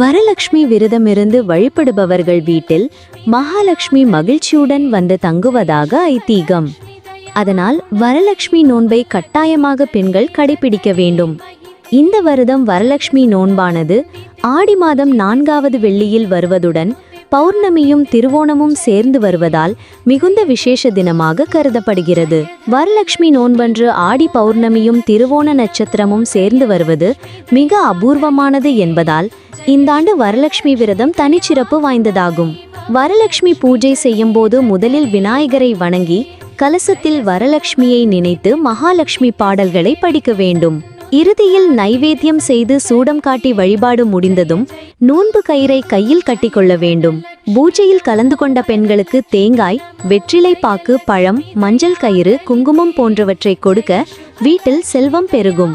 வரலட்சுமி விரதமிருந்து வழிபடுபவர்கள் வீட்டில் மகாலட்சுமி மகிழ்ச்சியுடன் வந்து தங்குவதாக ஐதீகம். அதனால் வரலட்சுமி நோன்பை கட்டாயமாக பெண்கள் கடைபிடிக்க வேண்டும். இந்த வருடம் வரலட்சுமி நோன்பானது ஆடி மாதம் நான்காவது வெள்ளியில் வருவதுடன் பௌர்ணமியும் திருவோணமும் சேர்ந்து வருவதால் மிகுந்த விசேஷ தினமாக கருதப்படுகிறது. வரலட்சுமி நோன்பன்று ஆடி பௌர்ணமியும் திருவோண நட்சத்திரமும் சேர்ந்து வருவது மிக அபூர்வமானது என்பதால் இந்த ஆண்டு வரலட்சுமி விரதம் தனிச்சிறப்பு வாய்ந்ததாகும். வரலட்சுமி பூஜை செய்யும்போது முதலில் விநாயகரை வணங்கி கலசத்தில் வரலட்சுமியை நினைத்து மகாலட்சுமி பாடல்களை படிக்க வேண்டும். இறுதியில் நைவேத்தியம் செய்து சூடம் காட்டி வழிபாடு முடிந்ததும் நூன்பு கயிறை கையில் கட்டிக்கொள்ள வேண்டும். பூஜையில் கலந்து கொண்ட பெண்களுக்கு தேங்காய் வெற்றிலை பாக்கு பழம் மஞ்சள் கயிறு குங்குமம் போன்றவற்றை கொடுக்க வீட்டில் செல்வம் பெருகும்.